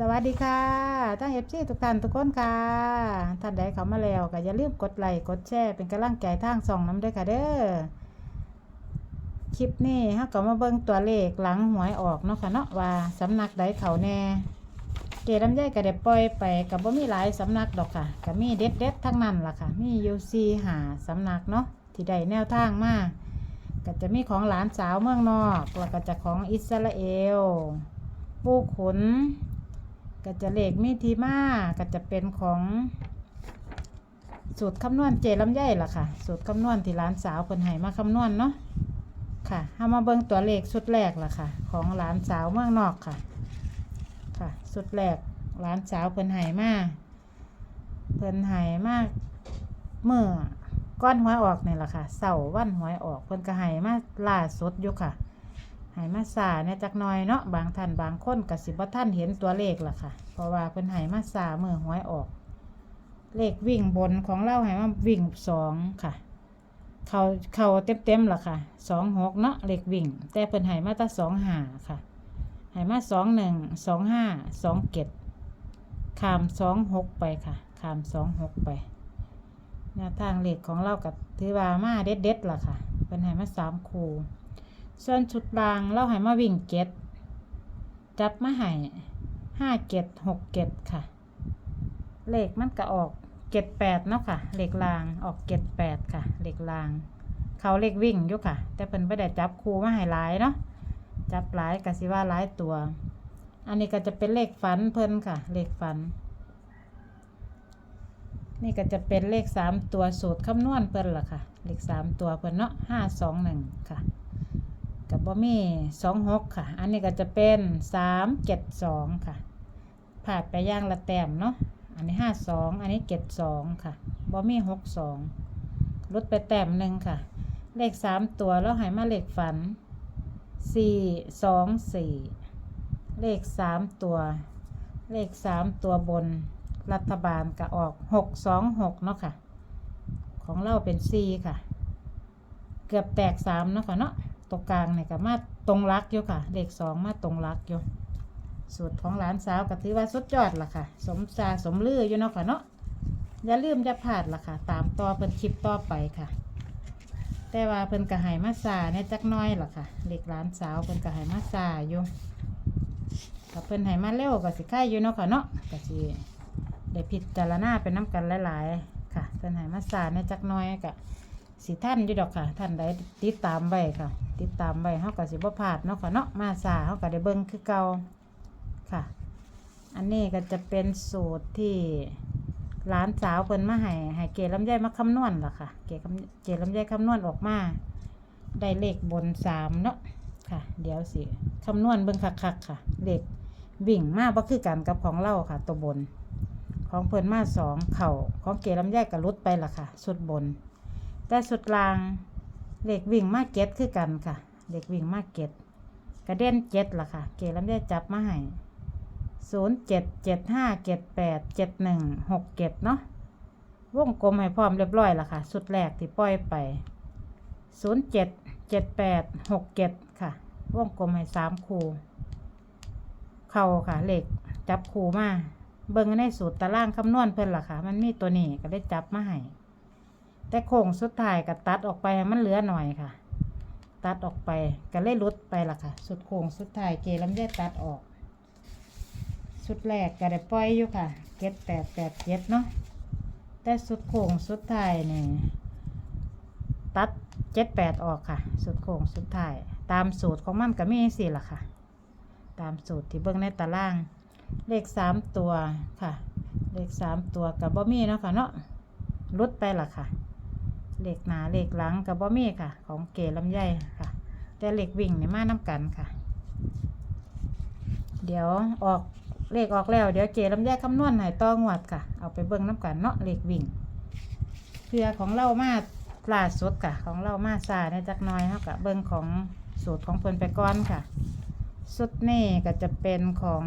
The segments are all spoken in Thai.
สวัสดีค่ะทั้งเอฟซีทุกท่านทุกคนค่ะ ท่านใดเขามาแล้วก็อย่าลืมกดไลค์กดแชร์เป็นกำลังใจทางส่องน้ำด้วยค่ะเด้อ คลิปนี้ฮาก็มาเบิ่งตัวเลขหลังหวยออกเนาะค่ะเนาะว่าสำนักใดเขาแน่ เกลำไยก็ได้ปล่อยไปกับบ่มีหลายสำนักดอกค่ะก็มีเด็ดเด็ดทั้งนั้นล่ะค่ะ มียู่สี่หาสำนักเนาะที่ได้แนวทางมากก็จะมีของหลานสาวเมืองนอกแล้วก็จะของอิสราเอล ปูขุน ก็จะเลขมีทีมาก็จะเป็นของสูตรคำนวณเจลำไยล่ะค่ะ สูตรคำนวณที่หลานสาวเพิ่นให้มาคำนวณเนาะค่ะเอามาเบิ่งตัวเลขชุดแรกล่ะค่ะ ของหลานสาวเมืองนอกค่ะ ค่ะชุดแรกหลานสาวเพิ่นให้มาเพิ่นให้มากเมื่อก้อนหวยออกนี่ล่ะค่ะเสาร์วันหวยออกเพิ่นก็ให้มาล่าสุดอยู่ค่ะ ให้มาสาเนี่ยจักหน่อยเนาะบางท่านบางคนกับสิบ่ท่านเห็นตัวเลขล่ะค่ะ เพราะว่าเพิ่นให้มาสามือหวยออก เลขวิ่งบนของเราให้มาวิ่งสองค่ะ เขาเขาเต็มเต็มล่ะค่ะสองหกเนาะเลขวิ่ง แต่เพิ่นให้มาตั้สองหาค่ะให้มาสองหนึ่งสองห้าสองเก็ดขามสองหกไปค่ะขามสองหกไปแนวทางเลขของเรากับถือว่ามาเด็ดเด็ดๆล่ะค่ะเพิ่นให้มาสามคู ส่วนชุดรางเราให้มาวิ่งเก็ดจับมาให้ห้าเก็ดหกเก็ดค่ะ เลขมันก็ออกเก็ดแปดเนาะค่ะ เลขรางออกเก็ดแปดค่ะ เลขราง เขาเลขวิ่งอยู่ค่ะ แต่เพิ่นไม่ได้จับคู่มาให้หลายเนาะจับหลายกะสิว่าหลายตัว อันนี้ก็จะเป็นเลขฝันเพิ่นค่ะ เลขฝัน นี่ก็จะเป็นเลขสามตัวสูตรคำนวณเพิ่นล่ะค่ะ เลขสามตัวเพิ่นเนาะห้าสองหนึ่งค่ะ กับบ่มีสองหกค่ะ อันนี้ก็จะเป็นสามเจ็ดสองค่ะผ่านไปย่างละแต้มเนาะ อันนี้ห้าสองอันนี้เจ็ดสองค่ะบ่มีหกสองลดไปแต้มหนึ่งค่ะ เลขสามตัวแล้วหายมาเลขฝันสี่สองสี่เลขสามตัว เลขสามตัวบนรัฐบาลก็ออกหกสองหกเนาะค่ะ ของเราเป็นสี่ค่ะ เกือบแตกสามเนาะค่ะเนาะ ตรงกลางเนี่ยก็มาตรงรักอยู่ค่ะ เลขสองมาตรงรักอยู่สูตรของหลานสาวก็ถือว่าสุดยอดล่ะค่ะ สมซาสมลืออยู่เนาะค่ะเนาะอย่าลืมจะพลาดล่ะค่ะ ตามต่อเพิ่นคลิปต่อไปค่ะ แต่ว่าเพิ่นก็ให้มาซาเนี่ยจักน้อยล่ะค่ะเด็กหลานสาวเพิ่นก็ให้มาซาอยู่ถ้าเพิ่นให้มาเร็วก็สิค่ายอยู่เนาะค่ะเนาะก็สิได้พิจารณาเป็นน้กันหลาย ๆ ค่ะเพิ่นให้มาซาเนี่ยจักน้อยก็สิท่านอยู่ดอกค่ะ ท่านใดติดตามไว้ค่ะ ติดตามไว้เฮาก็สิบ่พลาดเนาะค่ะเนาะมาซาเฮาก็ได้เบิ่งคือเก่าค่ะ อันนี้ก็จะเป็นสูตรที่ร้านสาวเพิ่นมาให้ให้เกลำไยมาคำนวณล่ะค่ะ เกลำเกลำไยคำนวณออกมา ได้เลขบนสามเนาะค่ะ เดี๋ยวสิคำนวณเบิ่งคักๆค่ะเลขวิ่งมาบ่คือกันกับของเราค่ะ ตัวบน ของเพิ่นมาสองเข่าของเกลำไยก็ลดไปล่ะค่ะสุดบน แต่สุดล่าง เหลขวิ่งมาเก็ตคือกันค่ะเหลขวิ่งมาเก็ตกระเด็นเจ็ดล่ะค่ะ เกลำไยจับมาให้ศูนย์เจ็ดเจ็ดห้าเจ็ดแปดเจ็ดหนึ่งหกเจ็ดเนาะวงกลมให้พร้อมเรียบร้อยล้วค่ะ สุดแรกที่ปล่อยไปศูนย์เจ็ดเจ็ดแปดหกเจ็ดค่ะ วงกลมให้สามคูเข่าค่ะเหล็กจับคูมาเบิ่งในสูตรตารางคำนวณเพิ่นล่ะค่ะ มันมีตัวนี้ก็ได้จับมาให้ แต่โค้งสุดท้ายก็ตัดออกไปให้มันเหลือหน่อยค่ะ ตัดออกไปก็เลยลดไปละค่ะ สุดโค้งสุดท้ายเกลำได้ตัดออก สุดแรกก็ได้ปล่อยอยู่ค่ะเจ็ดแปดแปดเจ็ดเนาะแต่สุดโค้งสุดท้ายนี่ตัดเจ็ดแปดออกค่ะ สุดโค้งสุดท้าย ตามสูตรของมันก็มีสี่ละค่ะ ตามสูตรที่เบิ้องในตาราง เลขสามตัวค่ะ เลขสามตัวกับบ่มีเนาะค่ะเนาะลดไปละค่ะ เหลขหนาเหลขหลังกับบ่มีค่ะ ของเกลำไยค่ะ แต่เหลขวิ่งนี่มาน้ำกันค่ะ เดี๋ยวออกเลขออกแล้ว เดี๋ยวเจลำแยคำนวณให้ต้องวัดค่ะ เอาไปเบิ่งน้ำกันเนาะเหลขวิ่งเพื่อของเรามาล่าสดค่ะ ของเรามาซาในจักน้อยเท่ากับเบิ่งของสูตรของเพิ่นไปก่อนค่ะสุดนี่ก็จะเป็นของ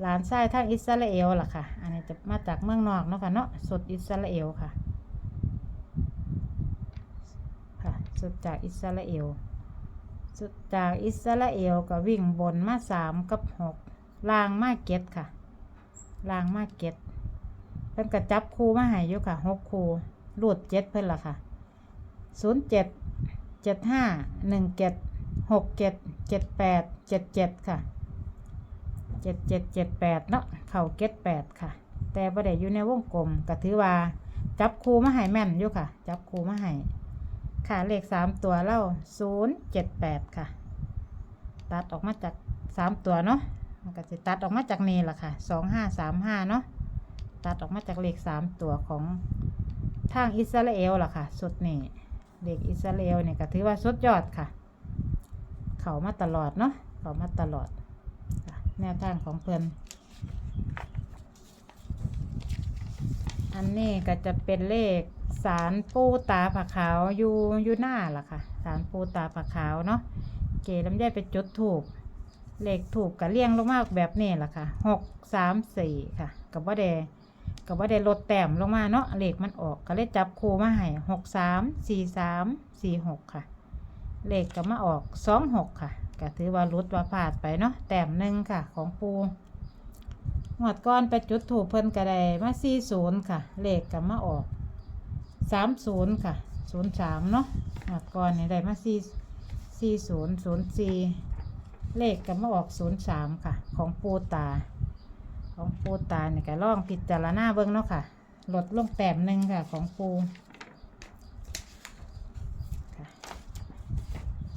หลานชายทางอิสราเอลล่ะค่ะ อันนี้จะมาจากเมืองนอกเนาะค่ะเนาะสุดอิสราเอลค่ะ ค่ะ สุดจากอิสราเอล สุดจากอิสราเอลก็วิ่งบนมาสามกับหกลางมาเก็ตค่ะ ลางมาเก็ตเพิ่นก็จับคู่มาให้อยู่ค่ะหกคู่รูดเจ็ดเพิ่นละค่ะศูนย์เจ็ดเจ็ดห้าหนึ่งเจ็ดหกเจ็ดเจ็ดแปดเจ็ดเจ็ดค่ะเจ็ดเจ็ดเจ็ดแปดเนาะเข่าเก็ตแปดค่ะ แต่บ่ได้อยู่ในวงกลมก็ถือว่าจับคู่มาให้แม่นอยู่ค่ะ จับคู่มาให้ ค่ะ เลขสามตัวเล่าศูนย์เจ็ดแปดค่ะ ตัดออกมาจากสามตัวเนาะมันก็จะตัดออกมาจากนี้แหละค่ะสองห้าสามห้าเนาะ ตัดออกมาจากเลขสามตัวของทางอิสราเอลล่ะค่ะ สุดนี่เลขอิสราเอลเนี่ยก็ถือว่าสุดยอดค่ะ เขามาตลอดเนาะ เขามาตลอดแนวทางของเพิ่อนอันนี้ก็จะเป็นเลข สารปูตาผักขาวอยู่อยู่หน้าล่ะค่ะ สารปูตาผักขาวเนาะเกลำไยไปจุดถูกเลขถูกกับเลี่ยงลงมาแบบนี้ล่ะค่ะหกสามสี่ค่ะ กับว่าเดกับว่าเดลดแต้มลงมาเนาะเลขมันออกก็เลยจับคู่มาให้หกสามสี่สามสี่หกค่ะ เลขก็มาออกสองหกค่ะก็ถือว่ารุดว่าพลาดไปเนาะแต้มหนึ่งค่ะ ของปูหมดก้อนไปจุดถูกเพิ่นกระไดมาสี่ศูนย์ค่ะ เลขกับมาออก สามศูนย์ค่ะศูนย์สามเนาะก้อนนี่ได้มาสี่สี่ศูนย์ศูนย์สี่เลขกับมาออกศูนย์สามค่ะ ของปูตา ของปูตาเนี่ยก็ล่องพิจารณาเบิ้งเนาะค่ะลดลงแต้มหนึ่งค่ะ ของปู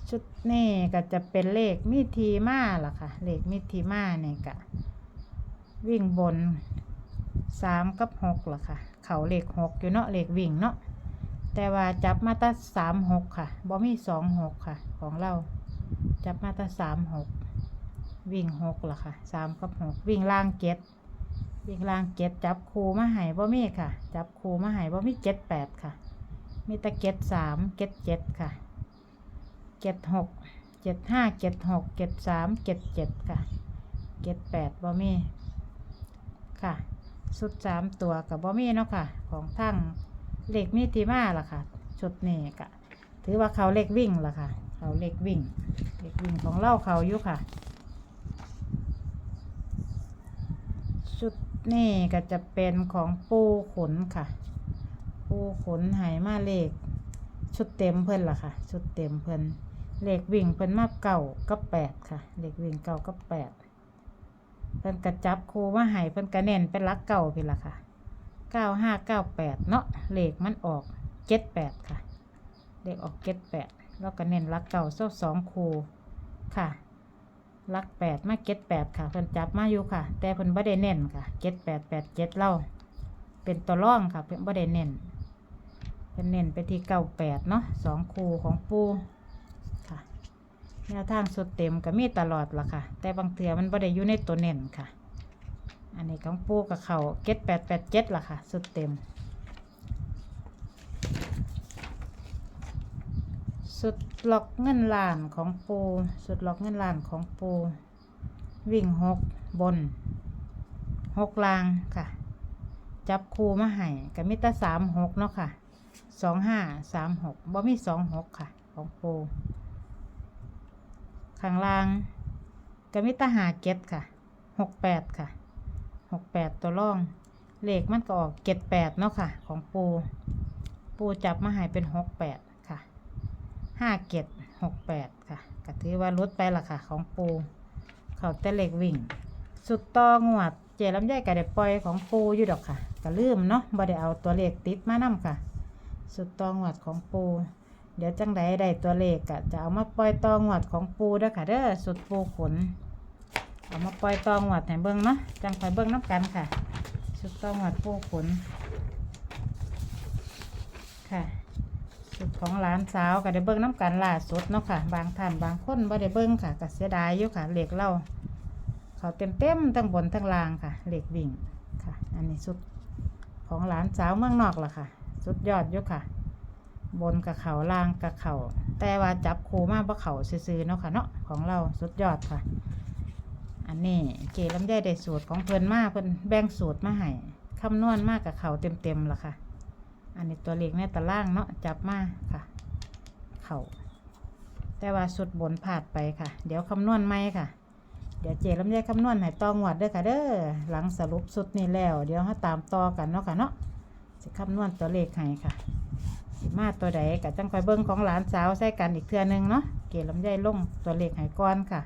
ชุดนี่ก็จะเป็นเลขมิทีมาล่ะค่ะ เลขมิทีมาเนี่ยก็วิ่งบนสามกับหกเหรอค่ะ เขาเลขหกอยู่เนาะเลขวิ่งเนาะแต่ว่าจับมาตั้งสามหกค่ะบ่มีสองหกค่ะ ของเรา จับมาตั้งสามหกวิ่งหกเหรอค่ะสามกับหกวิ่งล่างเจ็ดวิ่งล่างเจ็ดจับคูมาให้บ่มีค่ะ จับคูมาให้บ่มีเจ็ดแปดค่ะ มีต่เจ็ดสามเจ็ดเจ็ดค่ะเจ็ดหกเจ็ดห้าเจ็ดหกเจ็ดสามเจ็ดเจ็ดค่ะเจ็ดแปดบ่มีค่ะ ชุดสามตัวกับบอมี่เนาะค่ะ ของทั้งเหล็กมิติมาล่ะค่ะ ชุดนี้ก็ถือว่าเขาเหล็กวิ่งล่ะค่ะ เขาเหล็กวิ่งเหล็กวิ่งของเล่าเขาอยู่ค่ะ ชุดนี้ก็จะเป็นของปูขนค่ะ ปูขนหายมาเลข ชุดเต็มเพิ่นล่ะค่ะ ชุดเต็มเพิ่นเลขวิ่งเพิ่นมาเก่ากับแปดค่ะเลขวิ่งเก่ากับแปด เพิ่นกระจับครูมาให้เพิ่นกระเน้นเป็นลักเก่าพี่ละค่ะเก้าห้าเก้าแปดเนาะเลขมันออกเจ็ดแปดค่ะ เลขออกเจ็ดแปดแล้วก็เน้นลักเก่าเส้าสองครูค่ะลักแปดมาเจ็ดแปดค่ะเพิ่นจับมาอยู่ค่ะ แต่เพิ่นบ่ได้เน้นค่ะเจ็ดแปดแปดเจ็ดเล่าเป็นตัวร่องค่ะเพิ่นบ่ได้เน้นเพิ่นเน้นไปที่เก้าแปดเนาะสองครูของปู แนวทางสุดเต็มก็มีตลอดล่ะค่ะ แต่บางเทื่อมันบ่ได้อยู่ในตัวเน่นค่ะ อันนี้ของปูกับเขาเก็ดแปดแปดเจ็ดล่ะค่ะ สุดเต็ม สุดล็อกเงินล้านของปู สุดล็อกเงินล้านของปู วิ่งหกบนหกลางค่ะ จับคูมาให้ก็มีแต่สามหกเนาะค่ะสองห้าสามหกบ่มีสองหกค่ะ ของปู ข้างล่างก็มีตาหาเก็ดค่ะหกแปดค่ะหกแปดตัวร่อง เลขมันก็ออกเจ็ดแปดเนาะค่ะ ของปู ปูจับมาหายเป็นหกแปดค่ะห้าเจ็ดหกแปดค่ะก็ถือว่าลดไปละค่ะ ของปู เขาแต่เลขวิ่ง สุดต่องวด เจลำไยก็ได้ปล่อยของปูอยู่ดอกค่ะก็ลืมเนาะบ่ได้เอาตัวเลขติดมานํค่ะ สุดต่องวดของปู เดี๋ยวจังใดได้ตัวเลขก็จะเอามาปล่อยตองหวดของปูเด้อค่ะเด้อสุดปูขน เอามาปล่อยตองหวดให้เบิ่งเนาะจังไปเบิ่งน้ำกันค่ะ สุดตองหวดปูขน ค่ะ สุดของหลานสาวก็ได้เบิ่งน้ำกันล่าสุดเนาะค่ะ บางท่านบางคนบ่ได้เบิ่งค่ะก็เสียดายอยู่ค่ะเหล็กเล่าเขาเต็มเต็มทั้งบนทั้งล่างค่ะเหล็กวิ่งค่ะ อันนี้สุดของหลานสาวเมืองนอกล่ะค่ะ สุดยอดอยู่ค่ะ บนกับเขาล่างกับเขาแต่ว่าจับคูมากเพราะเขาซื้อๆเนาะค่ะเนาะของเราสุดยอดค่ะ อันนี้เกลำไยได้สูตรของเพิ่นมากเพิ่นแบ่งสูตรมาให้คำนวณมากกับเขาเต็มๆละค่ะ อันนี้ตัวเลขในตารางเนาะจับมากค่ะ เขาแต่ว่าสุดบนผาดไปค่ะ เดี๋ยวคำนวณไม่ค่ะเดี๋ยวเจลำไยคำนวณให้ตองหวดด้อค่ะเด้อหลังสรุปสุดนี้แล้ว เดี๋ยวเราตามต่อกันเนาะค่ะเนาะสิคำนวณตัวเลขให้ค่ะ สิมาตัวใดก็จังคอยเบิ่งของหลานสาวใส่กันอีกเทื่อนึงเนาะเกลำไยลงตัวเลขให้ก่อนค่ะ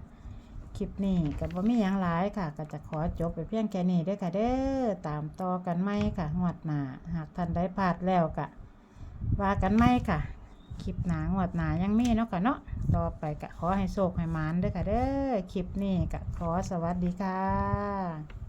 คลิปนี้ก็บ่มีหยังหลายค่ะ ก็จะขอจบไปเพียงแค่นี้ด้อค่ะ เด้อตามต่อกันไหมค่ะงวดหนาหากท่านได้พลาดแล้วก็ว่ากันไหมค่ะ คลิปหนางวดหนายังมีเนาะค่ะเนาะต่อไปก็ขอให้โชคให้มานด้อค่ะเด้อคลิปนี้ก็ขอสวัสดีค่ะ